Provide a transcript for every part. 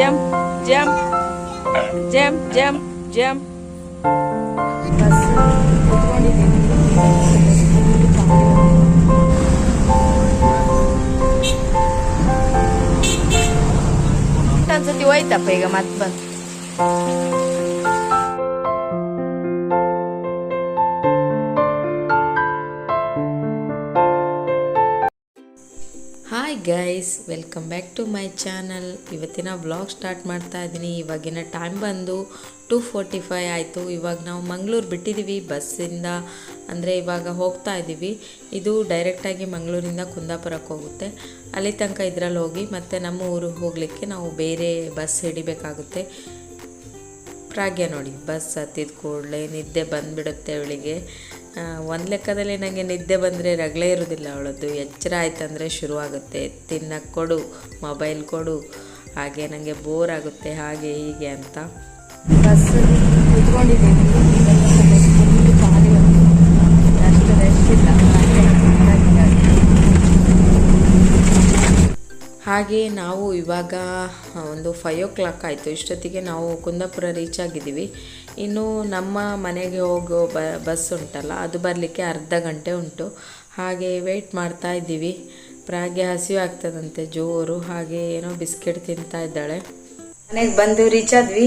jump, jump, jump, jump, jump. त्यांचं ती वैताप आहे ग मात पण guys welcome back to my channel ಇವತ್ತಿನ ವ್ಲಾಗ್ ಸ್ಟಾರ್ಟ್ ಮಾಡ್ತಾ ಇದ್ದೀನಿ ಇವಾಗಿನ ಟೈಮ್ ಬಂದು ಟು ಫೋರ್ಟಿ ಫೈ ಆಯಿತು. ಇವಾಗ ನಾವು ಮಂಗಳೂರು ಬಿಟ್ಟಿದ್ದೀವಿ ಬಸ್ಸಿಂದ ಅಂದರೆ ಇವಾಗ ಹೋಗ್ತಾ ಇದ್ದೀವಿ ಇದು ಡೈರೆಕ್ಟಾಗಿ ಮಂಗಳೂರಿಂದ ಕುಂದಾಪುರಕ್ಕೆ ಹೋಗುತ್ತೆ. ಅಲ್ಲಿ ತನಕ ಇದರಲ್ಲಿ ಹೋಗಿ, ಮತ್ತು ನಮ್ಮ ಊರಿಗೆ ಹೋಗಲಿಕ್ಕೆ ನಾವು ಬೇರೆ ಬಸ್ ಹಿಡಿಬೇಕಾಗುತ್ತೆ. ಪ್ರಾಗ್ಯ ನೋಡಿ ಬಸ್ ಹತ್ತಿದ ಕೂಡಲೇ ನಿದ್ದೆ ಬಂದುಬಿಡುತ್ತೆ ಅವಳಿಗೆ. ಒಂದು ಲೆಕ್ಕದಲ್ಲಿ ನನಗೆ ನಿದ್ದೆ ಬಂದರೆ ರಗಳೇ ಇರೋದಿಲ್ಲ ಅವಳದ್ದು. ಎಚ್ಚರ ಆಯ್ತಂದರೆ ಶುರುವಾಗುತ್ತೆ. ತಿನ್ನಕ್ಕೆ ಕೊಡು ಮೊಬೈಲ್ ಕೊಡು. ಹಾಗೆ ನನಗೆ ಬೋರ್ ಆಗುತ್ತೆ. ಹಾಗೆ ಹೀಗೆ ಅಂತ. ಬಸ್ ಕೂತ್ಕೊಂಡಿದ್ದೀನಿ. ಫುಲ್ ಖಾಲಿ ಅಷ್ಟು ರೆಸ್ಟ್ ಇಲ್ಲ. ಹಾಗೆ ನಾವು ಇವಾಗ ಒಂದು ಫೈವ್ ಓ ಕ್ಲಾಕ್ ಆಯಿತು. ಇಷ್ಟೊತ್ತಿಗೆ ನಾವು ಕುಂದಾಪುರ ರೀಚ್ ಆಗಿದ್ದೀವಿ. ಇನ್ನು ನಮ್ಮ ಮನೆಗೆ ಹೋಗೋ ಬ, ಬಸ್ ಉಂಟಲ್ಲ, ಅದು ಬರಲಿಕ್ಕೆ ಅರ್ಧ ಗಂಟೆ ಉಂಟು. ಹಾಗೆ ವೆಯ್ಟ್ ಮಾಡ್ತಾ ಇದ್ದೀವಿ. ಪ್ರಾಗೆ ಹಸಿವು ಆಗ್ತದಂತೆ, ಜೋರು. ಹಾಗೆ ಏನೋ ಬಿಸ್ಕೆಟ್ ತಿಂತಾ ಇದ್ದಾಳೆ. ಮನೆಗೆ ಬಂದು ರೀಚ್ ಆದ್ವಿ.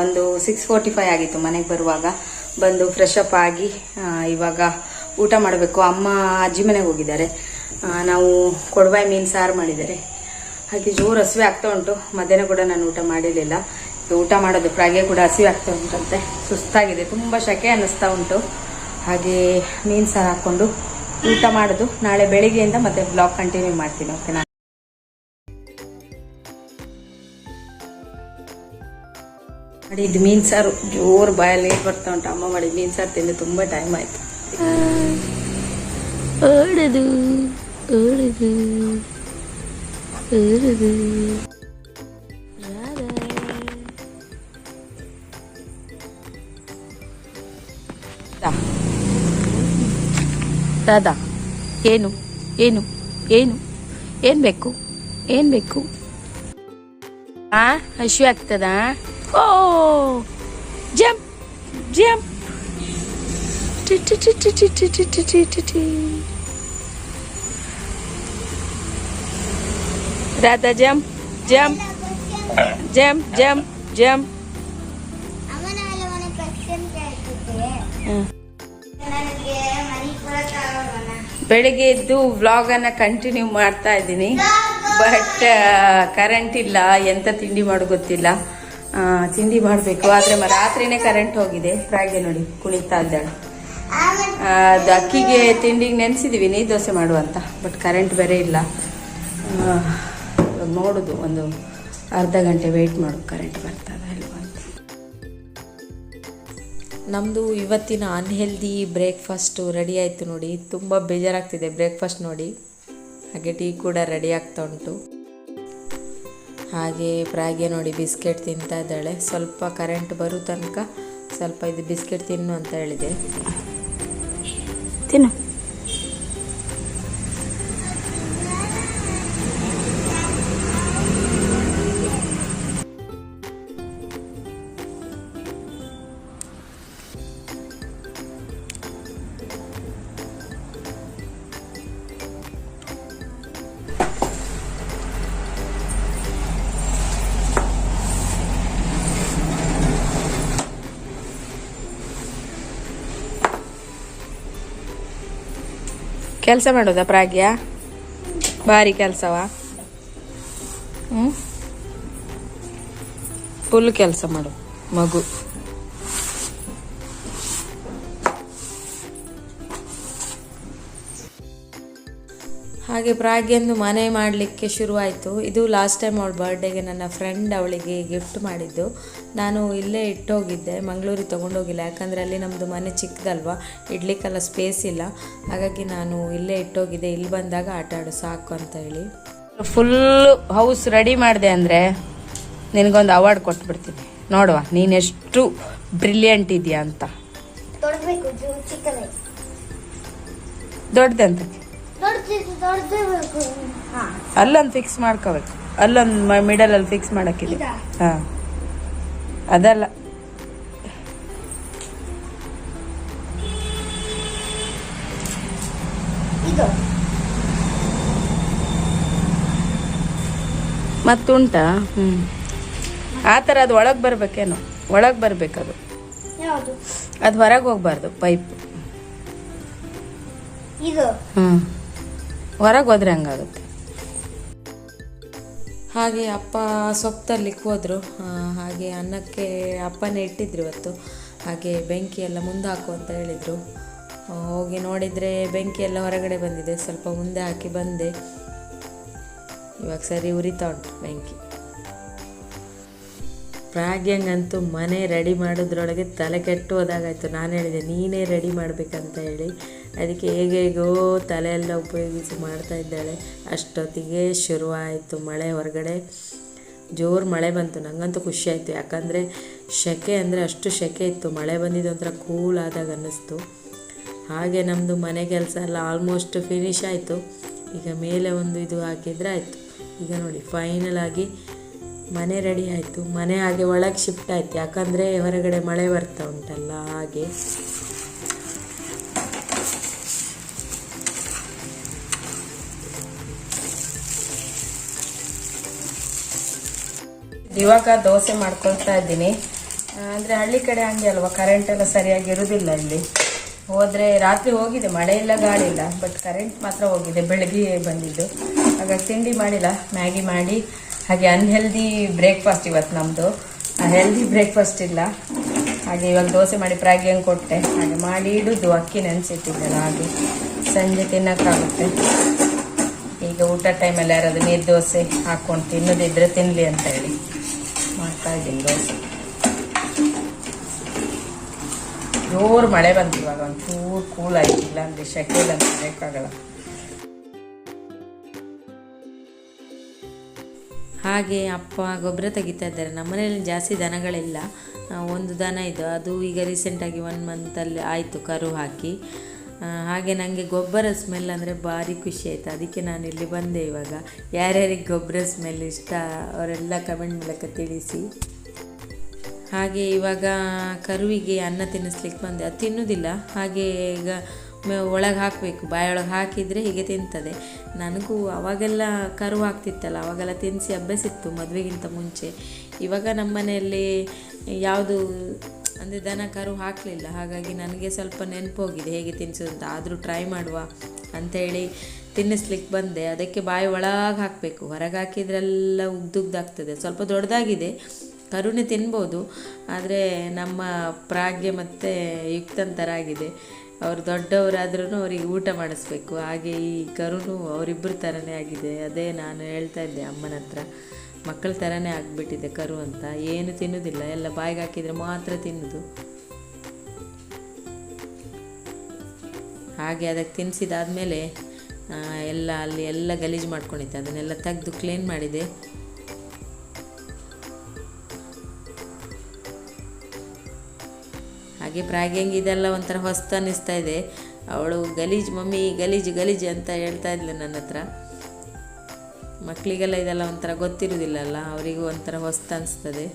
ಒಂದು ಸಿಕ್ಸ್ ಫೋರ್ಟಿ ಫೈವ್ ಆಗಿತ್ತು ಮನೆಗೆ ಬರುವಾಗ. ಬಂದು ಫ್ರೆಶ್ ಅಪ್ ಆಗಿ ಇವಾಗ ಊಟ ಮಾಡಬೇಕು. ಅಮ್ಮ ಅಜ್ಜಿ ಮನೆಗೆ ಹೋಗಿದ್ದಾರೆ. ನಾವು ಕೊಡವಾಯಿ ಮೀನು ಸಾರು ಮಾಡಿದ್ದಾರೆ. ಹಾಗೆ ಜೋರು ಹಸಿವೆ ಆಗ್ತಾ ಉಂಟು. ಮಧ್ಯಾಹ್ನ ಕೂಡ ನಾನು ಊಟ ಮಾಡಿರಲಿಲ್ಲ. ಊಟ ಮಾಡೋದು ಪ್ರಾಗೆ ಕೂಡ ಹಸಿವೆ ಆಗ್ತಾ ಉಂಟಂತೆ. ಸುಸ್ತಾಗಿದೆ, ತುಂಬ ಶಕೆ ಅನ್ನಿಸ್ತಾ ಉಂಟು. ಹಾಗೆ ಮೀನು ಸಾರು ಹಾಕ್ಕೊಂಡು ಊಟ ಮಾಡೋದು. ನಾಳೆ ಬೆಳಿಗ್ಗೆಯಿಂದ ಮತ್ತೆ ಬ್ಲಾಗ್ ಕಂಟಿನ್ಯೂ ಮಾಡ್ತೀನಿ ಓಕೆನಾ ಇದು ಮೀನ್ ಸಾರು. ಜೋರು ಬಾಯಲ್ಲಿ ನೀರು ಬರ್ತಾ ಉಂಟು. ಅಮ್ಮ ಮಾಡಿ ಮೀನ್ ಸಾರು ತಿಂದು ತುಂಬಾ ಟೈಮ್ ಆಯ್ತು. ಓಡದು ಓಡದು, ಓಡುದು. ದಾದಾ ಏನು ಏನು ಏನು ಏನು ಬೇಕು ಏನು ಬೇಕು ಆ ಹಶು ಆಗ್ತದ ಓ jump jump Radha jump jump jump jump jump ಹ್ಞೂ ಬೆಳಿಗ್ಗೆ ಎದ್ದು ವ್ಲಾಗನ್ನು ಕಂಟಿನ್ಯೂ ಮಾಡ್ತಾ ಇದ್ದೀನಿ. ಬಟ್ ಕರೆಂಟ್ ಇಲ್ಲ. ಎಂತ ತಿಂಡಿ ಮಾಡೋ ಗೊತ್ತಿಲ್ಲ. ತಿಂಡಿ ಮಾಡಬೇಕು. ಆದ್ರೆ ರಾತ್ರಿನೇ ಕರೆಂಟ್ ಹೋಗಿದೆ. ಪ್ರಾಗೆ ನೋಡಿ, ಕುಣಿತಾ ಇದ್ದಾಳೆ. ಅದು ಅಕ್ಕಿಗೆ ತಿಂಡಿಗೆ ನೆನೆಸಿದ್ದೀವಿ ನೀರು ದೋಸೆ ಮಾಡುವಂತ ಬಟ್ ಕರೆಂಟ್ ಬೇರೆ ಇಲ್ಲ. ನೋಡೋದು. ಒಂದು ಅರ್ಧ ಗಂಟೆ ವೆಯ್ಟ್ ಮಾಡು ಕರೆಂಟ್ ಬರ್ತದೆ ಅಲ್ವಾ? ನಮ್ಮದು ಇವತ್ತಿನ ಅನ್ಹೆಲ್ದಿ ಬ್ರೇಕ್ಫಾಸ್ಟು ರೆಡಿ ಆಯಿತು ನೋಡಿ. ತುಂಬ ಬೇಜಾರಾಗ್ತಿದೆ ಬ್ರೇಕ್ಫಾಸ್ಟ್ ನೋಡಿ. ಹಾಗೆ ಟೀ ಕೂಡ ರೆಡಿ ಆಗ್ತಾ ಉಂಟು. ಹಾಗೆ ಪ್ರಾಗೆ ನೋಡಿ ಬಿಸ್ಕೆಟ್ ತಿಂತಾ ಇದ್ದಾಳೆ. ಸ್ವಲ್ಪ ಕರೆಂಟ್ ಬರೋ ತನಕ ಸ್ವಲ್ಪ ಇದು ಬಿಸ್ಕೆಟ್ ತಿನ್ನು ಅಂತ ಹೇಳಿದೆ. ತಿನ್ನು. ಕೆಲಸ ಮಾಡೋದಾ ಪ್ರಾಗ್ಯ? ಭಾರಿ ಕೆಲಸವಾ? ಹ್ಞೂ ಫುಲ್ ಕೆಲಸ ಮಾಡು ಮಗು. ಹಾಗೆ ಪ್ರಾಗ್ಯಂದು ಮನೆ ಮಾಡಲಿಕ್ಕೆ ಶುರುವಾಯಿತು. ಇದು ಲಾಸ್ಟ್ ಟೈಮ್ ಅವಳ ಬರ್ಡೇಗೆ ನನ್ನ ಫ್ರೆಂಡ್ ಅವಳಿಗೆ ಗಿಫ್ಟ್ ಮಾಡಿದ್ದು. ನಾನು ಇಲ್ಲೇ ಇಟ್ಟೋಗಿದ್ದೆ ಮಂಗಳೂರಿಗೆ ತೊಗೊಂಡೋಗಿಲ್ಲ. ಯಾಕಂದರೆ ಅಲ್ಲಿ ನಮ್ಮದು ಮನೆ ಚಿಕ್ಕದಲ್ವ ಇಡ್ಲಿಕ್ಕೆಲ್ಲ ಸ್ಪೇಸ್ ಇಲ್ಲ. ಹಾಗಾಗಿ ನಾನು ಇಲ್ಲೇ ಇಟ್ಟೋಗಿದ್ದೆ ಇಲ್ಲಿ ಬಂದಾಗ ಆಟ ಆಡು ಸಾಕು ಅಂತ ಹೇಳಿ. ಫುಲ್ ಹೌಸ್ ರೆಡಿ ಮಾಡಿದೆ ಅಂದರೆ ನಿನಗೊಂದು ಅವಾರ್ಡ್ ಕೊಟ್ಬಿಡ್ತೀನಿ. ನೋಡುವ ನೀನೆಷ್ಟು ಬ್ರಿಲಿಯಂಟ್ ಇದೆಯಾ ಅಂತ. ದೊಡ್ಡದಂತ ಅಲ್ಲೊಂದು ಫಿಕ್ಸ್ ಮಾಡ್ಕೋಬೇಕು. ಅಲ್ಲೊಂದು ಮಿಡಲಲ್ಲಿ ಫಿಕ್ಸ್ ಮಾಡಕ್ಕಿದೆ. ಹಾ. ಅದಲ್ಲ. ಇದು. ಮತ್ತುಂಟಾ? ಹ್ಞೂ ಆ ಥರ ಅದು ಒಳಗೆ ಬರ್ಬೇಕೇನೋ. ಒಳಗೆ ಬರ್ಬೇಕದು. ಅದು ಹೊರಗೆ ಹೋಗ್ಬಾರ್ದು ಪೈಪ್ ಇದು. ಹ್ಞೂ ಹೊರಗೆ ಹೋದ್ರೆ ಹಂಗಾಗುತ್ತೆ. ಹಾಗೆ ಅಪ್ಪ ಸೊಪ್ಪು ತರ್ಲಿಕ್ಕೆ ಹೋದರು ಹಾಗೆ ಅನ್ನಕ್ಕೆ ಅಪ್ಪನೇ ಇಟ್ಟಿದ್ರು ಇವತ್ತು. ಹಾಗೆ ಬೆಂಕಿ ಎಲ್ಲ ಮುಂದೆ ಹಾಕು ಅಂತ ಹೇಳಿದರು. ಹೋಗಿ ನೋಡಿದರೆ ಬೆಂಕಿ ಎಲ್ಲ ಹೊರಗಡೆ ಬಂದಿದೆ. ಸ್ವಲ್ಪ ಮುಂದೆ ಹಾಕಿ ಬಂದೆ. ಇವಾಗ ಸರಿ ಉರಿತಾ ಉಂಟು ಬೆಂಕಿ. ಪ್ರಾಗ್ಯಂಗಂತೂ ಮನೆ ರೆಡಿ ಮಾಡೋದ್ರೊಳಗೆ ತಲೆ ಕೆಟ್ಟು ಹೋದಾಗಾಯ್ತು. ನಾನು ಹೇಳಿದೆ, ನೀನೇ ರೆಡಿ ಮಾಡಬೇಕಂತ ಹೇಳಿ. ಅದಕ್ಕೆ ಹೇಗೆ ಹೇಗೋ ತಲೆಯೆಲ್ಲ ಉಪಯೋಗಿಸಿ ಮಾಡ್ತಾ ಇದ್ದಾಳೆ. ಅಷ್ಟೊತ್ತಿಗೆ ಶುರುವಾಯಿತು ಮಳೆ ಹೊರಗಡೆ. ಜೋರು ಮಳೆ ಬಂತು. ನನಗಂತೂ ಖುಷಿ ಆಯಿತು. ಯಾಕಂದರೆ ಸೆಕೆ ಅಂದರೆ ಅಷ್ಟು ಸೆಕೆ ಇತ್ತು. ಮಳೆ ಬಂದಿದ್ದು ಒಂಥರ ಕೂಲ್ ಆದಾಗ ಅನ್ನಿಸ್ತು. ಹಾಗೆ ನಮ್ಮದು ಮನೆ ಕೆಲಸ ಎಲ್ಲ ಆಲ್ಮೋಸ್ಟ್ ಫಿನಿಶ್ ಆಯಿತು. ಈಗ ಮೇಲೆ ಒಂದು ಇದು ಹಾಕಿದರೆ ಆಯಿತು. ಈಗ ನೋಡಿ ಫೈನಲ್ ಆಗಿ ಮನೆ ರೆಡಿ ಆಯಿತು. ಮನೆ ಹಾಗೆ ಒಳಗೆ ಶಿಫ್ಟ್ ಆಯಿತು. ಯಾಕಂದರೆ ಹೊರಗಡೆ ಮಳೆ ಬರ್ತಾ ಉಂಟಲ್ಲ ಹಾಗೆ. ಇವಾಗ ದೋಸೆ ಮಾಡ್ಕೊಳ್ತಾ ಇದ್ದೀನಿ. ಅಂದರೆ ಹಳ್ಳಿ ಕಡೆ ಹಂಗೆ ಅಲ್ವಾ? ಕರೆಂಟ್ ಎಲ್ಲ ಸರಿಯಾಗಿ ಇರೋದಿಲ್ಲ ಇಲ್ಲಿ. ಹೋದರೆ ರಾತ್ರಿ ಹೋಗಿದೆ, ಮಳೆ ಇಲ್ಲ, ಗಾಳಿ ಇಲ್ಲ ಬಟ್ ಕರೆಂಟ್ ಮಾತ್ರ ಹೋಗಿದೆ, ಬೆಳಗ್ಗೆ ಬಂದಿದ್ದು. ಹಾಗಾಗಿ ತಿಂಡಿ ಮಾಡಿಲ್ಲ, ಮ್ಯಾಗಿ ಮಾಡಿ. ಹಾಗೆ ಅನ್ಹೆಲ್ದಿ ಬ್ರೇಕ್ಫಾಸ್ಟ್ ಇವತ್ತು ನಮ್ಮದು ಹೆಲ್ದಿ ಬ್ರೇಕ್ಫಾಸ್ಟ್ ಇಲ್ಲ. ಹಾಗೆ ಇವಾಗ ದೋಸೆ ಮಾಡಿ ಪ್ರಾಗಿಯಂಗೆ ಕೊಟ್ಟೆ. ಹಾಗೆ ಮಾಡಿ ಇಡೋದು, ಅಕ್ಕಿ ನೆನೆಸಿಟ್ಟಿದ್ದೆಲ್ಲ. ಹಾಗೆ ಸಂಜೆ ತಿನ್ನೋಕ್ಕಾಗುತ್ತೆ. ಈಗ ಊಟ ಟೈಮಲ್ಲಿ ಯಾರಾದರೂ ನೀರು ದೋಸೆ ಹಾಕ್ಕೊಂಡು ತಿನ್ನೋದಿದ್ರೆ ತಿನ್ನಲಿ ಅಂತ ಹೇಳಿ. ಇದ್ದೀನಿ ದೋಸೆ ಜೋರು ಮಳೆ ಬಂತು ಇವಾಗ, ಒಂಚೂರು ಕೂಲ್ ಆಯ್ತು. ಇಲ್ಲ ಶೆಕೆ ಅಂತ ಬೇಕಾಗಲ್ಲ. ಹಾಗೆ ಅಪ್ಪ ಗೊಬ್ಬರ ತೆಗಿತಾ ಇದ್ದಾರೆ. ನಮ್ಮನೇಲಿ ಜಾಸ್ತಿ ದನಗಳಿಲ್ಲ. ಒಂದು ದನ ಇದು. ಅದು ಈಗ ರೀಸೆಂಟಾಗಿ ಒನ್ ಮಂತಲ್ಲಿ ಆಯಿತು ಕರು ಹಾಕಿ. ಹಾಗೆ ನನಗೆ ಗೊಬ್ಬರ ಸ್ಮೆಲ್ ಅಂದರೆ ಭಾರಿ ಖುಷಿ ಆಯಿತು. ಅದಕ್ಕೆ ನಾನು ಇಲ್ಲಿ ಬಂದೆ ಇವಾಗ. ಯಾರ್ಯಾರಿಗೆ ಗೊಬ್ಬರ ಸ್ಮೆಲ್ ಇಷ್ಟ ಅವರೆಲ್ಲ ಕಮೆಂಟ್ ಮೂಲಕ ತಿಳಿಸಿ. ಹಾಗೆ ಇವಾಗ ಕರುವಿಗೆ ಅನ್ನ ತಿನ್ನಿಸ್ಲಿಕ್ಕೆ ಬಂದೆ. ಅದು ತಿನ್ನೋದಿಲ್ಲ. ಹಾಗೆ ಈಗ ಒಳಗೆ ಹಾಕಬೇಕು. ಬಾಯೊಳಗೆ ಹಾಕಿದರೆ ಹೀಗೆ ತಿಂತದೆ. ನನಗೂ ಅವಾಗೆಲ್ಲ ಕರು ಆಗ್ತಿತ್ತಲ್ಲ. ಅವಾಗೆಲ್ಲ ತಿನ್ನಿಸಿ ಅಭ್ಯಾಸ ಇತ್ತು ಮದುವೆಗಿಂತ ಮುಂಚೆ. ಇವಾಗ ನಮ್ಮ ಮನೆಯಲ್ಲಿ ಯಾವುದು ಅಂದರೆ ದನ ಕರು ಹಾಕಲಿಲ್ಲ. ಹಾಗಾಗಿ ನನಗೆ ಸ್ವಲ್ಪ ನೆನಪು ಹೋಗಿದೆ ಹೇಗೆ ತಿನ್ನಿಸೋದು ಅಂತ. ಆದರೂ ಟ್ರೈ ಮಾಡುವ ಅಂಥೇಳಿ ತಿನ್ನಿಸ್ಲಿಕ್ಕೆ ಬಂದೆ. ಅದಕ್ಕೆ ಬಾಯಿ ಒಳಗೆ ಹಾಕಬೇಕು. ಹೊರಗೆ ಹಾಕಿದ್ರೆಲ್ಲ ಉಗ್ದುಗ್ದಾಗ್ತದೆ ಸ್ವಲ್ಪ ದೊಡ್ಡದಾಗಿದೆ ಕರುಣೆ ತಿನ್ಬೋದು. ಆದರೆ ನಮ್ಮ ಪ್ರಾಜ್ಞೆ ಮತ್ತು ಯುಕ್ತಂತರ ಆಗಿದೆ ಅವರು ದೊಡ್ಡವರಾದ್ರೂ ಅವರಿಗೆ ಊಟ ಮಾಡಿಸ್ಬೇಕು. ಹಾಗೆ ಈ ಕರುನು ಅವರಿಬ್ಬರ ಥರನೇ ಆಗಿದೆ. ಅದೇ ನಾನು ಹೇಳ್ತಾ ಇದ್ದೆ ಅಮ್ಮನ ಹತ್ರ ಮಕ್ಕಳ ಥರನೇ ಆಗಿಬಿಟ್ಟಿದೆ ಕರು ಅಂತ. ಏನು ತಿನ್ನೋದಿಲ್ಲ. ಎಲ್ಲ ಬಾಯಿಗೆ ಹಾಕಿದರೆ ಮಾತ್ರ ತಿನ್ನೋದು. ಹಾಗೆ ಅದಕ್ಕೆ ತಿನ್ನಿಸಿದಾದ್ಮೇಲೆ ಎಲ್ಲ ಅಲ್ಲಿ ಎಲ್ಲ ಗಲೀಜು ಮಾಡ್ಕೊಂಡಿದ್ದೆ. ಅದನ್ನೆಲ್ಲ ತೆಗೆದು ಕ್ಲೀನ್ ಮಾಡಿದೆ. ಹಾಗೆ ಪ್ರಾಗ್ಯಂಗೆ ಇದೆಲ್ಲ ಒಂಥರ ಹೊಸ್ತು ಅನ್ನಿಸ್ತಾ ಇದೆ. ಅವಳು ಗಲೀಜು, ಮಮ್ಮಿ ಗಲೀಜು ಗಲೀಜು ಅಂತ ಹೇಳ್ತಾ ಇದ್ಲು ನನ್ನ ಹತ್ರ. ಮಕ್ಕಳಿಗೆಲ್ಲ ಇದೆಲ್ಲ ಒಂಥರ ಗೊತ್ತಿರೋದಿಲ್ಲಲ್ಲ, ಅವರಿಗೂ ಒಂಥರ ಹೊಸ್ತು ಅನಿಸ್ತದೆ.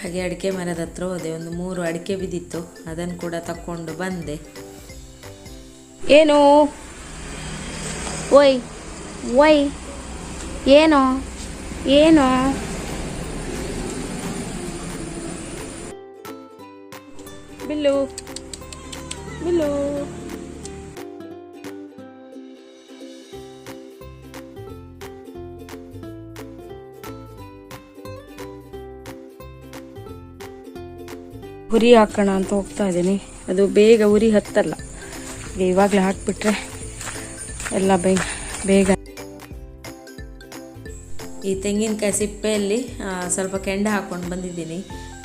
ಹಾಗೆ ಅಡಿಕೆ ಮರದ ಹತ್ರ ಹೋದೆ, ಒಂದು ಮೂರು ಅಡಿಕೆ ಬಿದ್ದಿತ್ತು ಅದನ್ನು ಕೂಡ ತಕ್ಕೊಂಡು ಬಂದೆ. ಏನು? ಓಯ್ ಓಯ್, ಏನೋ? ಏನೋ? ಉರಿ ಹಾಕೋಣ ಅಂತ ಹೋಗ್ತಾ ಇದ್ದೀನಿ. ಅದು ಬೇಗ ಉರಿ ಹತ್ತಲ್ಲ. ಇವಾಗಲೇ ಹಾಕಿಬಿಟ್ರೆ ಎಲ್ಲ ಬೇಗ ಬೇಗ. ಈ ತೆಂಗಿನಕಾಯಿ ಸಿಪ್ಪೆಯಲ್ಲಿ ಸ್ವಲ್ಪ ಕೆಂಡ ಹಾಕ್ಕೊಂಡು ಬಂದಿದ್ದೀನಿ.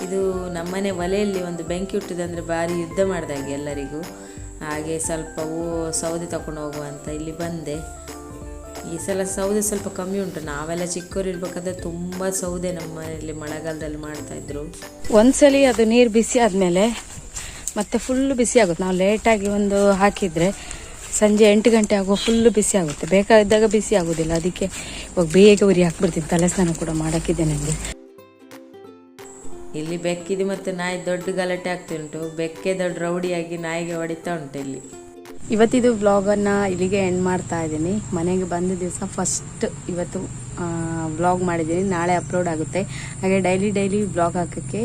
ಇದು ನಮ್ಮನೆ ಒಲೆಯಲ್ಲಿ ಒಂದು ಬೆಂಕಿ ಹುಟ್ಟಿದೆ ಅಂದರೆ ಭಾರಿ ಯುದ್ಧ ಮಾಡಿದಾಗೆ ಎಲ್ಲರಿಗೂ. ಹಾಗೆ ಸ್ವಲ್ಪ ಸೌದೆ ತಗೊಂಡು ಹೋಗುವಂತ ಇಲ್ಲಿ ಬಂದೆ. ಈ ಸಲ ಸೌದೆ ಸ್ವಲ್ಪ ಕಮ್ಮಿ ಉಂಟು. ನಾವೆಲ್ಲ ಚಿಕ್ಕವ್ರು ಇರ್ಬೇಕಾದ್ರೆ ತುಂಬ ಸೌದೆ ನಮ್ಮ ಮನೆಯಲ್ಲಿ ಮಳೆಗಾಲದಲ್ಲಿ ಮಾಡ್ತಾಯಿದ್ರು ಒಂದ್ಸಲಿ ಅದು ನೀರು ಬಿಸಿ ಆದಮೇಲೆ ಮತ್ತೆ ಫುಲ್ ಬಿಸಿ ಆಗುತ್ತೆ. ನಾವು ಲೇಟಾಗಿ ಒಂದು ಹಾಕಿದರೆ ಸಂಜೆ ಎಂಟು ಗಂಟೆ ಆಗುವ ಫುಲ್ಲು ಬಿಸಿ ಆಗುತ್ತೆ. ಬೇಕಾದಾಗ ಬಿಸಿ ಆಗೋದಿಲ್ಲ. ಅದಕ್ಕೆ ಇವಾಗ ಬೇಗ ಉರಿ ಹಾಕ್ಬಿಡ್ತೀನಿ. ತಲೆ ಸ್ನಾನ ಕೂಡ ಮಾಡೋಕ್ಕಿದೆ ನನಗೆ ಇಲ್ಲಿ ಬೆಕ್ಕಿದೆ ಮತ್ತು ನಾಯಿ ದೊಡ್ಡ ಗಲಾಟೆ ಆಗ್ತಿಂಟು ಬೆಕ್ಕೆ ದೊಡ್ಡ ರೌಡಿಯಾಗಿ ನಾಯಿಗೆ ಹೊಡಿತಾ ಉಂಟು ಇಲ್ಲಿ. ಇವತ್ತಿದು ವ್ಲಾಗನ್ನು ಇಲ್ಲಿಗೆ ಎಂಡ್ ಮಾಡ್ತಾ ಇದ್ದೀನಿ. ಮನೆಗೆ ಬಂದ ದಿವಸ ಫಸ್ಟ್ ಇವತ್ತು ವ್ಲಾಗ್ ಮಾಡಿದ್ದೀನಿ. ನಾಳೆ ಅಪ್ಲೋಡ್ ಆಗುತ್ತೆ. ಹಾಗೆ ಡೈಲಿ ಡೈಲಿ ವ್ಲಾಗ್ ಹಾಕೋಕ್ಕೆ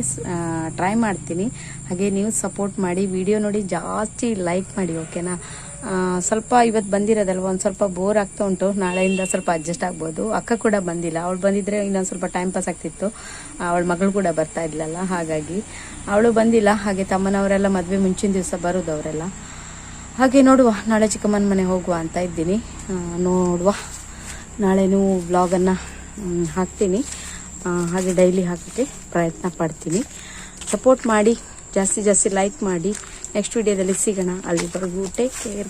ಟ್ರೈ ಮಾಡ್ತೀನಿ. ಹಾಗೆ ನೀವು ಸಪೋರ್ಟ್ ಮಾಡಿ ವಿಡಿಯೋ ನೋಡಿ ಜಾಸ್ತಿ ಲೈಕ್ ಮಾಡಿ ಓಕೆನಾ ಸ್ವಲ್ಪ ಇವತ್ತು ಬಂದಿರೋದಲ್ವ? ಒಂದು ಸ್ವಲ್ಪ ಬೋರ್ ಆಗ್ತಾ ಉಂಟು. ನಾಳೆಯಿಂದ ಸ್ವಲ್ಪ ಅಡ್ಜಸ್ಟ್ ಆಗ್ಬೋದು. ಅಕ್ಕ ಕೂಡ ಬಂದಿಲ್ಲ. ಅವಳು ಬಂದಿದ್ರೆ ಇನ್ನೊಂದು ಸ್ವಲ್ಪ ಟೈಮ್ ಪಾಸ್ ಆಗ್ತಿತ್ತು. ಅವಳ ಮಗಳು ಕೂಡ ಬರ್ತಾ ಇದ್ಲಲ್ಲ, ಹಾಗಾಗಿ. ಅವಳು ಬಂದಿಲ್ಲ. ಹಾಗೆ ತಮ್ಮನವರೆಲ್ಲ ಮದುವೆ ಮುಂಚಿನ ದಿವಸ ಬರೋದು ಅವರೆಲ್ಲ ಹಾಗೆ ನೋಡುವ. ನಾಳೆ ಚಿಕ್ಕಮ್ಮನ ಮನೆ ಹೋಗುವ ಅಂತ ಇದ್ದೀನಿ. ನೋಡುವ. ನಾಳೆನೂ ವ್ಲಾಗನ್ನು ಹಾಕ್ತೀನಿ. ಹಾಗೆ ಡೈಲಿ ಹಾಕೋಕ್ಕೆ ಪ್ರಯತ್ನ ಪಡ್ತೀನಿ. ಸಪೋರ್ಟ್ ಮಾಡಿ, ಜಾಸ್ತಿ ಜಾಸ್ತಿ ಲೈಕ್ ಮಾಡಿ. ನೆಕ್ಸ್ಟ್ ವಿಡಿಯೋದಲ್ಲಿ ಸಿಗೋಣ. ಅಲ್ಲಿವರೆಗೂ ಟೇಕ್ ಕೇರ್